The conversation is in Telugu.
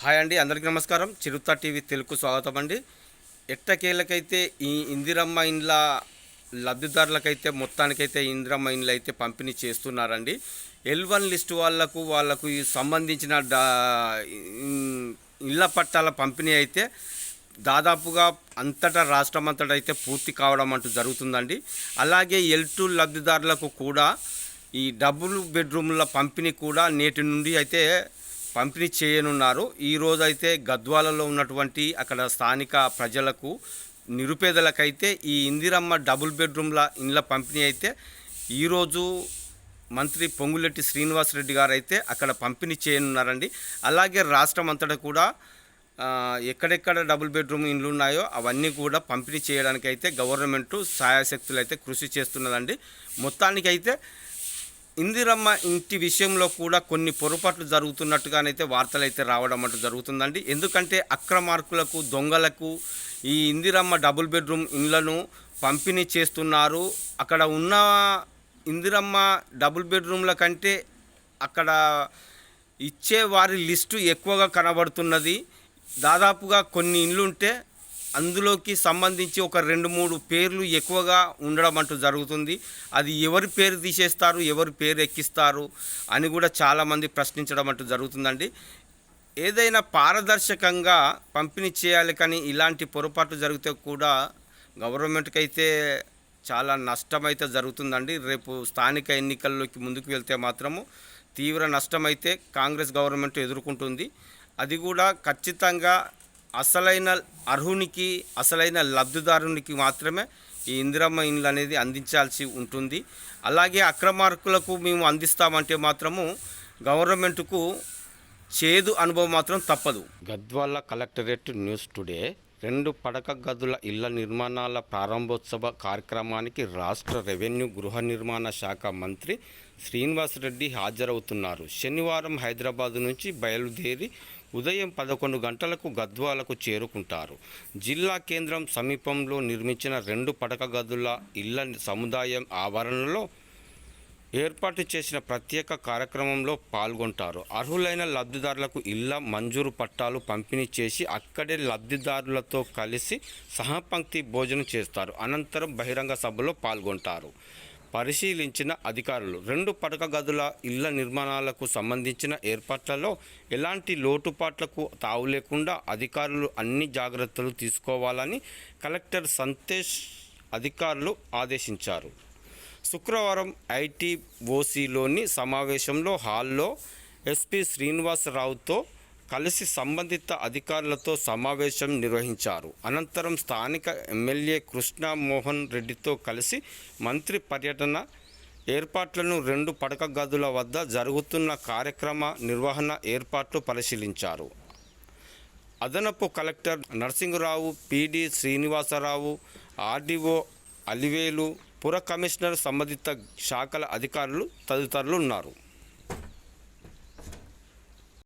హాయ్ అండి అందరికీ నమస్కారం. చిరుత టీవీ తెలుగు స్వాగతం అండి. ఎట్టకేళ్ళకైతే ఈ ఇందిరమ్మ ఇండ్ల లబ్ధిదారులకైతే మొత్తానికైతే ఇందిరమ్మ ఇండ్లు అయితే పంపిణీ చేస్తున్నారండి. ఎల్ వన్ లిస్ట్ వాళ్ళకు వాళ్ళకు ఈ సంబంధించిన డా ఇళ్ళ పట్టాల పంపిణీ అయితే దాదాపుగా అంతటా రాష్ట్రం అంతటా అయితే పూర్తి కావడం అంటూ జరుగుతుందండి. అలాగే ఎల్ టూ లబ్ధిదారులకు కూడా ఈ డబుల్ బెడ్రూమ్ల పంపిణీ కూడా నేటి నుండి అయితే పంపిణీ చేయనున్నారు. ఈ రోజు అయితే గద్వాలలో ఉన్నటువంటి అక్కడ స్థానిక ప్రజలకు నిరుపేదలకైతే ఈ ఇందిరమ్మ డబుల్ బెడ్రూమ్ల ఇండ్ల పంపిణీ అయితే ఈరోజు మంత్రి పొంగులెట్టి శ్రీనివాసరెడ్డి గారు అయితే అక్కడ పంపిణీ చేయనున్నారండి. అలాగే రాష్ట్రం అంతటా కూడా ఎక్కడెక్కడ డబుల్ బెడ్రూమ్ ఇండ్లు ఉన్నాయో అవన్నీ కూడా పంపిణీ చేయడానికి అయితే గవర్నమెంట్ సాయశక్తులు అయితే కృషి చేస్తున్నదండి. మొత్తానికైతే ఇందిరమ్మ ఇంటి విషయంలో కూడా కొన్ని పొరపాట్లు జరుగుతున్నట్టుగానైతే వార్తలు అయితే రావడం అంటూ జరుగుతుందండి. ఎందుకంటే అక్రమార్కులకు దొంగలకు ఈ ఇందిరమ్మ డబుల్ బెడ్రూమ్ ఇండ్లను పంపిణీ చేస్తున్నారు. అక్కడ ఉన్న ఇందిరమ్మ డబుల్ బెడ్రూమ్ల కంటే అక్కడ ఇచ్చే వారి లిస్టు ఎక్కువగా కనబడుతున్నది. దాదాపుగా కొన్ని ఇండ్లు ఉంటే అందులోకి సంబంధించి ఒక రెండు మూడు పేర్లు ఎక్కువగా ఉండడం అంటూ జరుగుతుంది. అది ఎవరి పేరు తీసేస్తారు ఎవరి పేరు ఎక్కిస్తారు అని కూడా చాలామంది ప్రశ్నించడం అంటూ జరుగుతుందండి. ఏదైనా పారదర్శకంగా పంపిణీ చేయాలి కానీ ఇలాంటి పొరపాట్లు జరిగితే కూడా గవర్నమెంట్కి అయితే చాలా నష్టం అయితే జరుగుతుందండి. రేపు స్థానిక ఎన్నికల్లోకి ముందుకు వెళ్తే మాత్రము తీవ్ర నష్టం అయితే కాంగ్రెస్ గవర్నమెంట్ ఎదుర్కొంటుంది. అది కూడా ఖచ్చితంగా అసలైన అర్హునికి అసలైన లబ్ధిదారునికి మాత్రమే ఈ ఇందిరమ్మ ఇండ్లు అనేది అందించాల్సి ఉంటుంది. అలాగే అక్రమార్కులకు మేము అందిస్తామంటే మాత్రము గవర్నమెంట్కు చేదు అనుభవం మాత్రం తప్పదు. గద్వాల కలెక్టరేట్ న్యూస్ టుడే రెండు పడక గదుల ఇళ్ళ నిర్మాణాల ప్రారంభోత్సవ కార్యక్రమానికి రాష్ట్ర రెవెన్యూ గృహ నిర్మాణ శాఖ మంత్రి శ్రీనివాసరెడ్డి హాజరవుతున్నారు. శనివారం హైదరాబాద్ నుంచి బయలుదేరి ఉదయం పదకొండు గంటలకు గద్వాలకు చేరుకుంటారు. జిల్లా కేంద్రం సమీపంలో నిర్మించిన రెండు పడక గదుల ఇళ్ళ సముదాయం ఆవరణలో ఏర్పాటు చేసిన ప్రత్యేక కార్యక్రమంలో పాల్గొంటారు. అర్హులైన లబ్ధిదారులకు ఇళ్ళ మంజూరు పట్టాలు పంపిణీ చేసి అక్కడే లబ్ధిదారులతో కలిసి సహపంక్తి భోజనం చేస్తారు. అనంతరం బహిరంగ సభలో పాల్గొంటారు. పరిశీలించిన అధికారులు రెండు పడక గదుల ఇళ్ళ నిర్మాణాలకు సంబంధించిన ఏర్పాట్లలో ఎలాంటి లోటుపాట్లకు తావు లేకుండా అధికారులు అన్ని జాగ్రత్తలు తీసుకోవాలని కలెక్టర్ సంతేష్ అధికారులు ఆదేశించారు. శుక్రవారం ఐటీఓసీలోని సమావేశంలో హాల్లో ఎస్పీ శ్రీనివాసరావుతో కలిసి సంబంధిత అధికారులతో సమావేశం నిర్వహించారు. అనంతరం స్థానిక ఎమ్మెల్యే కృష్ణ మోహన్ రెడ్డితో కలిసి మంత్రి పర్యటన ఏర్పాట్లను రెండు పడక గదుల వద్ద జరుగుతున్న కార్యక్రమ నిర్వహణ ఏర్పాట్లు పరిశీలించారు. అదనపు collector Narasimharao PD Srinivasarao RDO Alivelu పుర కమిషనర్ సంబంధిత శాఖల అధికారులు తదితరులు ఉన్నారు.